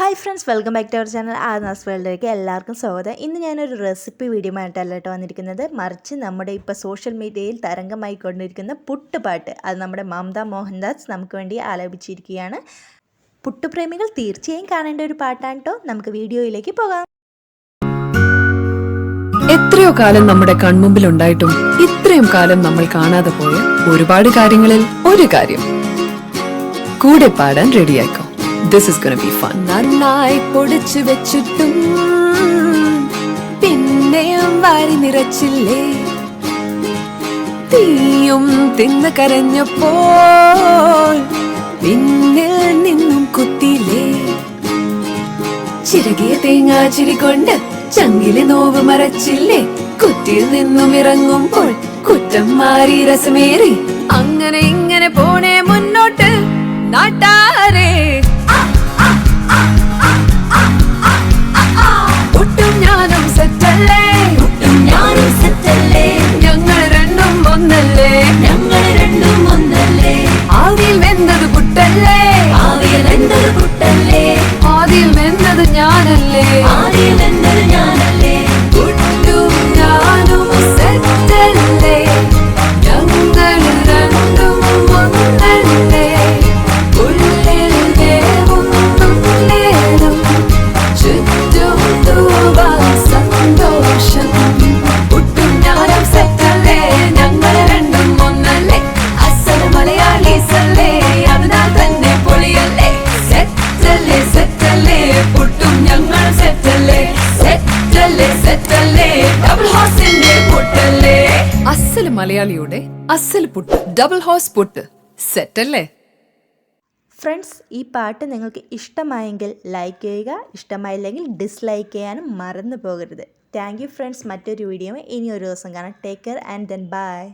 Hi friends welcome back to our channel. ആർനാസ് വേൾഡിലേക്ക് എല്ലാവർക്കും സ്വാഗതം. ഇന്ന് ഞാനൊരു റെസിപ്പി വീഡിയോ ആയിട്ടല്ല കേട്ടോ വന്നിരിക്കുന്നത്. മറിച്ച് നമ്മുടെ ഇപ്പോൾ സോഷ്യൽ മീഡിയയിൽ തരംഗമായി കൊണ്ടിരിക്കുന്ന പുട്ടുപാട്ട് അത് നമ്മുടെ മമത മോഹൻദാസ് നമുക്ക് വേണ്ടി ആലപിച്ചിരിക്കുകയാണ്. പുട്ടുപ്രേമികൾ തീർച്ചയായും കാണേണ്ട ഒരു പാട്ടാണ് കേട്ടോ. നമുക്ക് വീഡിയോയിലേക്ക് പോകാം. എത്രയോ കാലം നമ്മുടെ കൺമുമ്പിൽ ഉണ്ടായിട്ടും ഇത്രയും കാലം നമ്മൾ കാണാതെ പോയ ഒരുപാട് കാര്യങ്ങളിൽ ഒരു കാര്യം. കൂടെ പാടാൻ റെഡിയാക്കോ this is gonna be fun നന്നായി പൊടിച്ചു വെച്ചിട്ടും പിന്നെയും വാരി നിറച്ചില്ലേ? തീയും തിന്ന് കരഞ്ഞപ്പോൾ പിന്നിൽ നിന്നും കുത്തിയില്ലേ? ചിരകിയ തേങ്ങാ ചിരികൊണ്ട് ചങ്ങിലെ നോവ് മറച്ചില്ലേ? കുത്തിയിൽ നിന്നും ഇറങ്ങുമ്പോൾ കുറ്റം മാറി രസമേറി. അങ്ങനെ ആദിയിൽ വെന്തത് പുട്ടല്ലേ ആവിയിൽ എന്തൊരു പുട്ടല്ലേ ആദിയിൽ വെന്തത് ഞാനല്ലേ? ആവിയിൽ മലയാളിയുടെ അസൽ പുട്ട് ഡബിൾ ഹോസ് പുട്ട് സെറ്റ് അല്ലേ? ഫ്രണ്ട്സ് ഈ പാട്ട് നിങ്ങൾക്ക് ഇഷ്ടമായെങ്കിൽ ലൈക്ക് ചെയ്യുക ഇഷ്ടമായില്ലെങ്കിൽ ഡിസ്ലൈക്ക് ചെയ്യാനും മറന്നു പോകരുത്. താങ്ക് യു ഫ്രണ്ട്സ് മറ്റൊരു വീഡിയോ ഇനി ഒരു ദിവസം കാണാം. Take care and then bye